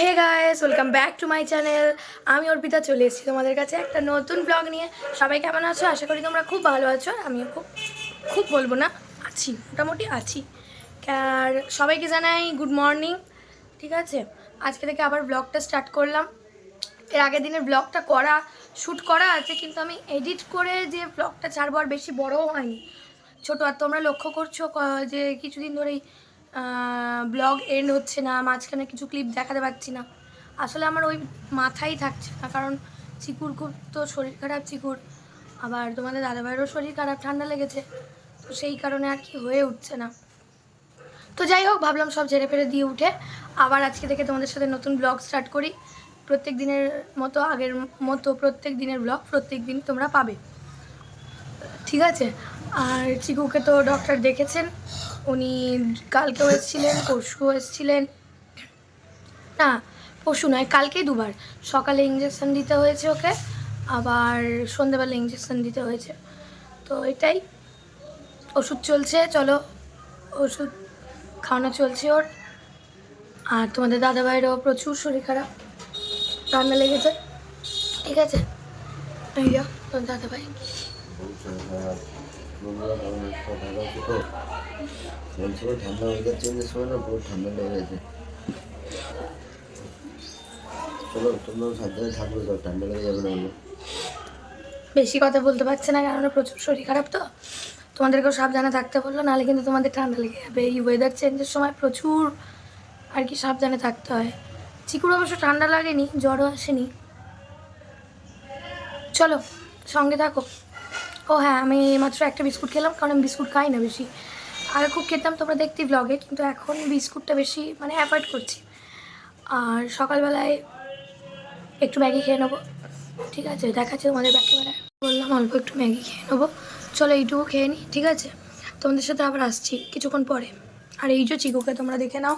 Hey guys welcome back to my channel আমি অর্পিতা চলে এসেছি তোমাদের কাছে একটা নতুন ব্লগ নিয়ে। সবাই কেমন আছো? আশা করি তোমরা খুব ভালো আছো। আমিও খুব খুব বলব না, আছি, মোটামুটি আছি। আর সবাইকে জানাই গুড মর্নিং ঠিক আছে? আজকে থেকে আবার ব্লগটা স্টার্ট করলাম। এর আগের দিনের ব্লগটা করা শ্যুট করা আছে, কিন্তু আমি এডিট করে যে ব্লগটা ছাড়বো আর বেশি বড়ও হয়নি। ছোটো, আর তোমরা লক্ষ্য করছ যে কিছুদিন ধরেই ব্লগ এন্ড হচ্ছে না, মাঝখানে কিছু ক্লিপ দেখাতে পারছি না। আসলে আমার ওই মাথাই থাকছে না, কারণ চিকুর খুব তো শরীর খারাপ চিকুর। আবার তোমাদের দাদাভাইয়েরও শরীর খারাপ, ঠান্ডা লেগেছে। তো সেই কারণে আর কি হয়ে উঠছে না। তো যাই হোক, ভাবলাম সব ঝেড়ে ফেড়ে দিয়ে উঠে আবার আজকে থেকে তোমাদের সাথে নতুন ব্লগ স্টার্ট করি। প্রত্যেক দিনের মতো, আগের মতো প্রত্যেক দিনের ব্লগ প্রত্যেক দিন তোমরা পাবে। ঠিক আছে? আর চিকুকে তো ডক্টর দেখেছেন। উনি কালকেও এসেছিলেন পরশুও এসেছিলেন। না, পরশু নয় কালকেই দুবার। সকালে ইঞ্জেকশন দিতে হয়েছে ওকে, আবার সন্ধেবেলা ইঞ্জেকশন দিতে হয়েছে। তো এটাই। ওষুধ চলছে, চলো। ওষুধ খাওয়ানো চলছে ওর। আর তোমাদের দাদাভাইয়েরও প্রচুর শরীর খারাপ। ঠান্ডা লেগেছে। ঠিক আছে? এই তোমার দাদাভাই। ঠান্ডা ওয়েদার চেঞ্জের সময় না ঠান্ডা লেগে গেছে। চলো, তোমরাও সাবধানে থাকবে ঠান্ডা লেগে যাবে না বেশি কথা বলতে পারছে না, কারণ প্রচুর শরীর খারাপ তো। তোমাদেরকেও সাবধানে থাকতে বলল, নাহলে কিন্তু তোমাদের ঠান্ডা লেগে যাবে। এই ওয়েদার চেঞ্জের সময় প্রচুর আর কি সাবধানে থাকতে হয়। চিকুর অবশ্য ঠান্ডা লাগেনি, জ্বরও আসেনি। চলো, সঙ্গে থাকো। ও হ্যাঁ আমি মাত্র একটা বিস্কুট খেলাম, কারণ আমি বিস্কুট খাই না বেশি। আগে খুব খেতাম তোমরা দেখতে ব্লগে কিন্তু এখন বিস্কুটটা বেশি মানে অ্যাভয়েড করছি। আর সকালবেলায় একটু ম্যাগি খেয়ে নেব। ঠিক আছে, দেখাচ্ছে তোমাদের একেবারে বললাম অল্প একটু ম্যাগি খেয়ে নেব। চলো এইটুকু খেয়ে নিই ঠিক আছে? তোমাদের সাথে আবার আসছি কিছুক্ষণ পরে। আর এই যে চিকুকে তোমরা দেখে নাও।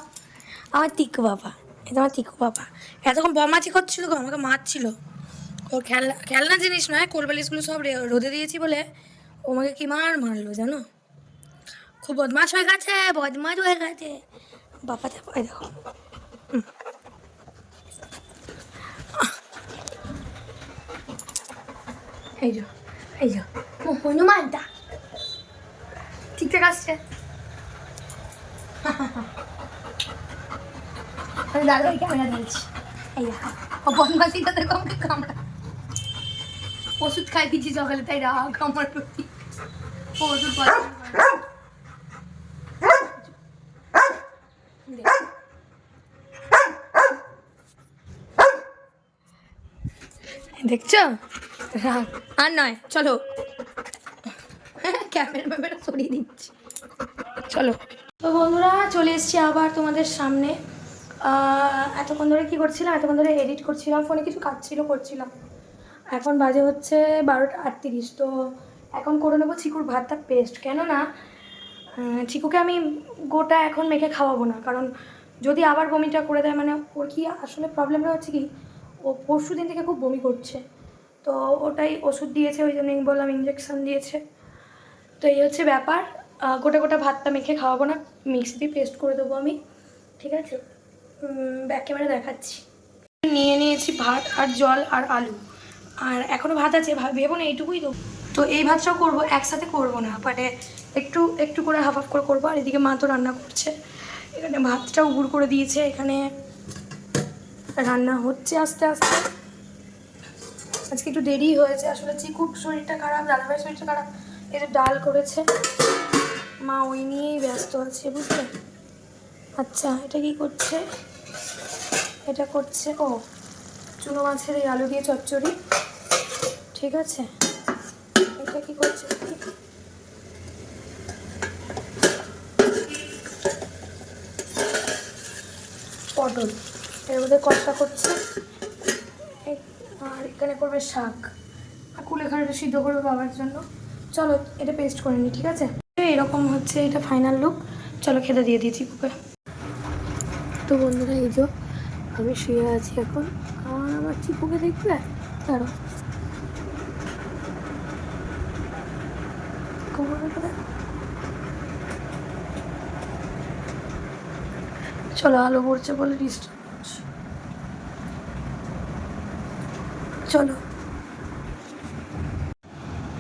আমার তিকু বাবা এটা আমার তিকু বাবা। এতক্ষণ বমাচি করছিল গো, আমাকে মারছিল। ও খেলনা খেলনা জিনিস নয় কোলবালিশগুলো সব রোদে দিয়েছি বলে ও আমাকে কি মার মারলো জানো? খুব বদমাশ হয়ে গেছে, বদমাশ হয়ে গেছে। বাবা এই দেখো। এই যে এই যে হনুমানটা ঠিকঠাক আসছে। দাদা ক্যামেরা দিয়েছি এই ও দেখো আমাকে কামড়া ওষুধ খাই দিচ্ছি সকালে তাই রাগ আমার। প্রতি ওষুধ। দেখছ? রাগ। আর নয় চলো। ক্যামেরা ম্যামেরা সরিয়ে দিচ্ছি। চলো। তো বন্ধুরা চলে এসেছি আবার তোমাদের সামনে। আহ, এতক্ষণ ধরে কী করছিলাম? এতক্ষণ ধরে এডিট করছিলাম ফোনে কিছু কাজ ছিল করছিলাম। এখন বাজে হচ্ছে বারোটা আটত্রিশ, তো এখন করে নেব চিকুর ভাতটা পেস্ট। কেননা চিকুকে আমি গোটা এখন মেখে খাওয়াবো না, কারণ যদি আবার বমিটা করে দেয় মানে ওর কি আসলে প্রবলেমটা হচ্ছে কি? ও পরশু দিন থেকে খুব বমি করছে। তো ওটাই ওষুধ দিয়েছে, ওই জন্য বললাম ইঞ্জেকশন দিয়েছে। তো এই হচ্ছে ব্যাপার। গোটা গোটা ভাতটা মেখে খাওয়াবো না মিক্সি দিয়ে পেস্ট করে দেবো আমি, ঠিক আছে? ব্যাক ক্যামেরা দেখাচ্ছি। নিয়ে নিয়েছি ভাত আর জল আর আলু। আর এখনও ভাত আছে ভেবো না, এইটুকুই তো। তো এই ভাতটাও করব, একসাথে করব না মানে একটু একটু করে হাফ হাফ করে করব, আর এদিকে মা তো রান্না করছে। এখানে ভাতটা উবুর করে দিয়েছে, এখানে রান্না হচ্ছে আস্তে আস্তে। আজকে একটু দেরি হয়েছে, আসলে চিকুর শরীরটা খারাপ, দাদাভাইয়ের শরীরটা খারাপ, এই ডাল করেছে। মা ওই নিয়েই ব্যস্ত আছে, বুঝলে? আচ্ছা এটা কি করছে? এটা করছে, ও, চুনো মাছের এই আলু দিয়ে চচ্চড়ি। ঠিক আছে? এটা কি করছে? পটল। এর মধ্যে কষা করছে। আর এখানে করবে শাক। আর কুলেখাড়াটা সিদ্ধ করবে বাবার জন্য। চলো, এটা পেস্ট করে নিই ঠিক আছে? এরকম হচ্ছে এটা ফাইনাল লুক চলো, খেতে দিয়ে দিয়েছি কুকে তো বন্ধুরা, এই যে আমি শুয়ে আছি এখন। আর আমার চিপুকে দেখবে দাঁড়ো চলো আলো পড়ছে বলে ডিস্টার্ব চলো।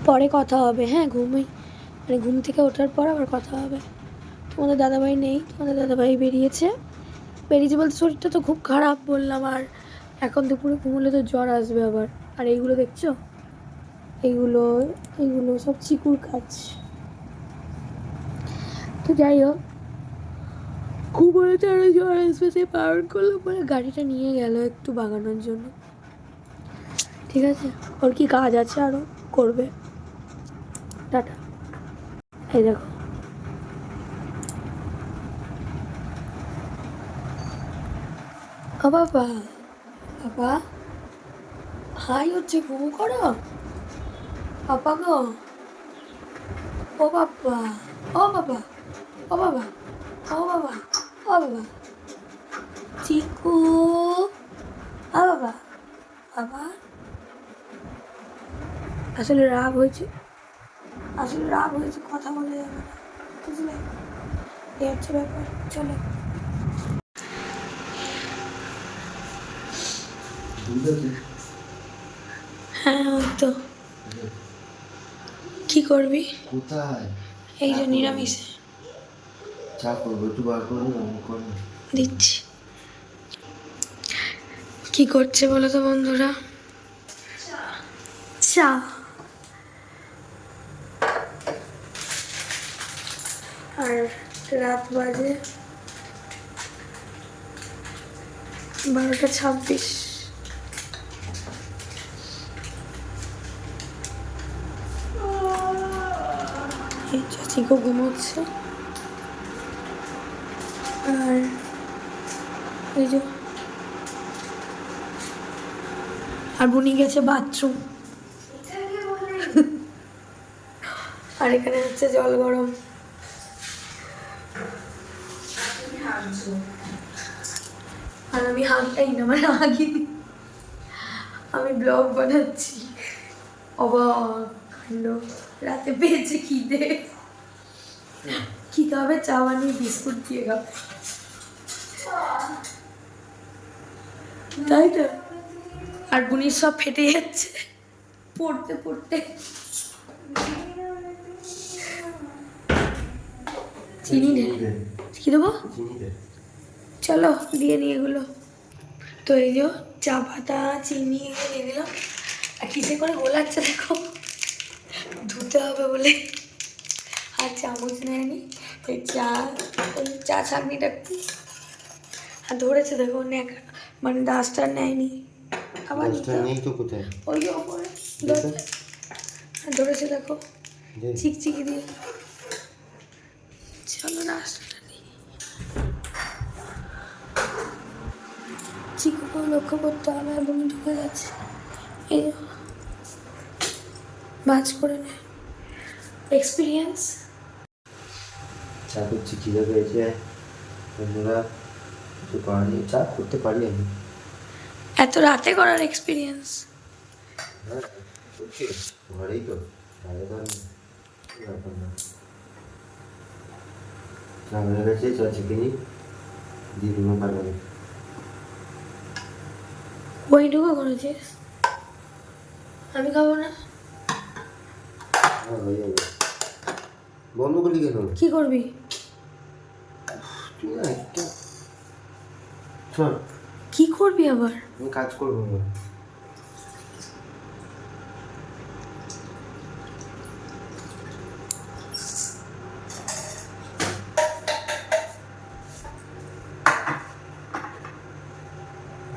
পরে কথা হবে হ্যাঁ ঘুমই। মানে ঘুম থেকে ওঠার পর আবার কথা হবে। তোমাদের দাদাভাই নেই, তোমাদের দাদাভাই বেরিয়েছে। বেরিয়েছে বলতে শরীরটা তো খুব খারাপ বললাম, আর এখন দুপুরে ঘুমলে তো জ্বর আসবে আবার। আর এইগুলো দেখছ? এইগুলো এইগুলো সব চিকুর কাজ। তো যাই হোক তো আরও জ্বর আসবে করল পরে গাড়িটা নিয়ে গেল একটু বাগানোর জন্য। ঠিক আছে? ওর কি কাজ আছে আরও করবে। টাটা। এই দেখো। বাবা বাবা। হাই হচ্ছে ঘুম করো? পাপা গো ও বাবা ও বাবা ও বাবা ও বাবা ও বাবা চিকু ও বাবা বাবা আসলে রাগ হয়েছে। আসলে রাগ হয়েছে কথা বলে যাবে না। বুঝলে? এই হচ্ছে ব্যাপার। চলো? হ্যাঁ ওই তো। কি করবি? কোথায়? এই যে নিরামিষে। চা করব একটু বার করে আমি দিচ্ছি। কি করছে বলো তো বন্ধুরা? চা। আর রাত বাজে বারোটা ছাব্বিশ। এই চাচিকে ঘুমোচ্ছে। আর এই যে আর বুনি গেছে বাথরুম আর এখানে হচ্ছে জল গরম। আর আমি হাঁকটাই না মানে হাঁকিনি আমি ব্লগ বানাচ্ছি। অবাক, কাণ্ড। রাতে পেয়েছে খিদে। কি খাবে চা বানিয়ে বিস্কুট দিয়ে খাবে। তাই তো। আর বুনির সব ফেটে যাচ্ছে। পড়তে পড়তে। চিনি নে কি দেবো? চলো দিয়ে নিয়ে এগুলো। তো এই যে চা পাতা চিনি এগুলো দিয়ে দিলাম। আর কিসে করে গোলাচ্ছে দেখো। ধুতে হবে বলে। আর চামচ নেয়নি। এই চা ওই চা ছাঁকনিটা আর ধরেছে দেখো নেক মানে ডাস্টার নেয়নি। আবার তো ওই যে ওপরে। ধরেছে। আর ধরেছে দেখো। চিকচিকি দিয়ে। চলো রাস্তাটা নিই। চিকুকেও লক্ষ্য করতে হবে এবং ঢুকে যাচ্ছে এই ভাজ করে নে। এক্সপিরিয়েন্স চা করছি খিদে পেয়েছে। বন্ধুরা কিছু করার নেই। চা করতে পারি আমি। এত রাতে করার এক্সপিরিয়েন্স হ্যাঁ ঘরেই তো। বাইরে তো আমি ব্যাপার না। চা হয়ে গেছে চা চিকেনি দিয়ে দেবো পারবে ওইটুকু করেছিস আমি খাব না? হ্যাঁ হয়ে যাবে। বন্ধ করলি কেন? কি করবি? তুই না একটা শোন কি করবি আবার? আমি কাজ করব না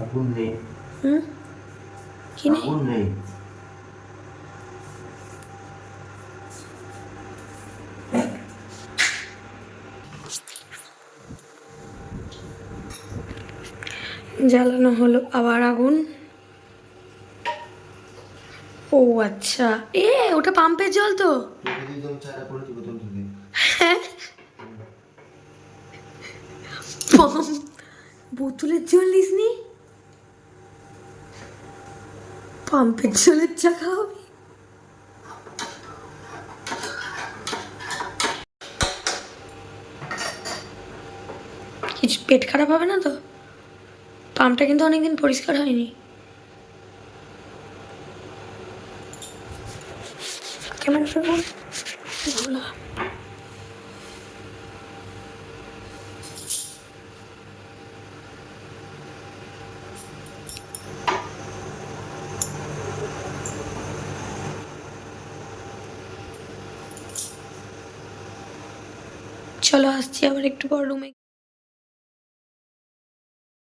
আগুন নেই। হুম? কি নেই? আগুন নেই। জ্বালানো হলো আবার আগুন। ও আচ্ছা। এ, ওটা পাম্পের জল তো। বোতলের জল নিসনি? পাম্পের জলের চা খাওয়াবি কিছু পেট খারাপ হবে না তো? কানটা কিন্তু অনেকদিন পরিষ্কার হয়নি। কেমন চলো আসছি আবার একটু বড় রুমে